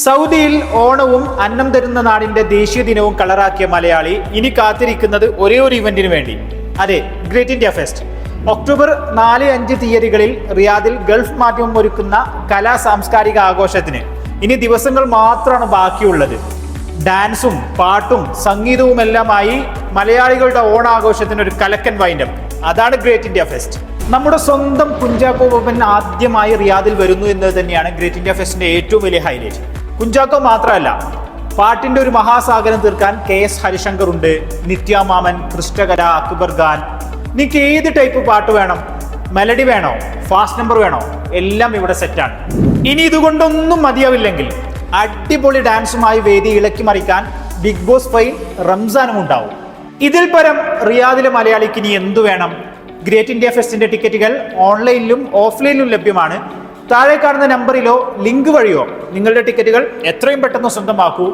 സൗദിയിൽ ഓണവും അന്നം തരുന്ന നാടിന്റെ ദേശീയ ദിനവും കളറാക്കിയ മലയാളി ഇനി കാത്തിരിക്കുന്നത് ഒരേ ഒരു ഇവന്റിന് വേണ്ടി. അതെ ഗ്രേറ്റ് ഇന്ത്യ ഫെസ്റ്റ്. ഒക്ടോബർ നാല് അഞ്ച് തീയതികളിൽ റിയാദിൽ ഗൾഫ് മാധ്യമം ഒരുക്കുന്ന കലാ സാംസ്കാരിക ആഘോഷത്തിന്. ഇനി ദിവസങ്ങൾ മാത്രമാണ് ബാക്കിയുള്ളത്. ഡാൻസും പാട്ടും സംഗീതവും സംഗീതവുമെല്ലാമായി മലയാളികളുടെ ഓണാഘോഷത്തിന് ഒരു കലക്കൻ വൈൻഡപ്പ്. അതാണ് ഗ്രേറ്റ് ഇന്ത്യ ഫെസ്റ്റ്. നമ്മുടെ സ്വന്തം കുഞ്ചാക്കോ ബോബൻ ആദ്യമായി റിയാദിൽ വരുന്നു എന്നത് തന്നെയാണ് ഗ്രേറ്റ് ഇന്ത്യ ഫെസ്റ്റിന്റെ ഏറ്റവും വലിയ ഹൈലൈറ്റ്. കുഞ്ചാക്കോ മാത്രമല്ല പാട്ടിന്റെ ഒരു മഹാസാഗരം തീർക്കാൻ കെ എസ് ഹരിശങ്കർ ഉണ്ട് നിത്യാമാമൻ കൃഷ്ണകര അക്ബർ ഖാൻ. നിങ്ങൾക്ക് ഏത് ടൈപ്പ് പാട്ട് വേണം? മെലഡി വേണോ? ഫാസ്റ്റ് നമ്പർ വേണോ? എല്ലാം ഇവിടെ സെറ്റാണ് ഇനി ഇതുകൊണ്ടൊന്നും മതിയാവില്ലെങ്കിൽ അടിപൊളി ഡാൻസുമായി വേദി ഇളക്കി മറിക്കാൻ ബിഗ് ബോസ് ഫൈൻ റംസാനും ഉണ്ടാവും. ഇതിൽ പരം റിയാദിലെ മലയാളിക്ക് ഇനി എന്തു വേണം? ഗ്രേറ്റ് ഇന്ത്യ ഫെസ്റ്റിന്റെ ടിക്കറ്റുകൾ ഓൺലൈനിലും ഓഫ്ലൈനിലും ലഭ്യമാണ്. താഴെ കാണുന്ന നമ്പറിലോ ലിങ്ക് വഴിയോ നിങ്ങളുടെ ടിക്കറ്റുകൾ എത്രയും പെട്ടെന്ന് സ്വന്തമാക്കൂ.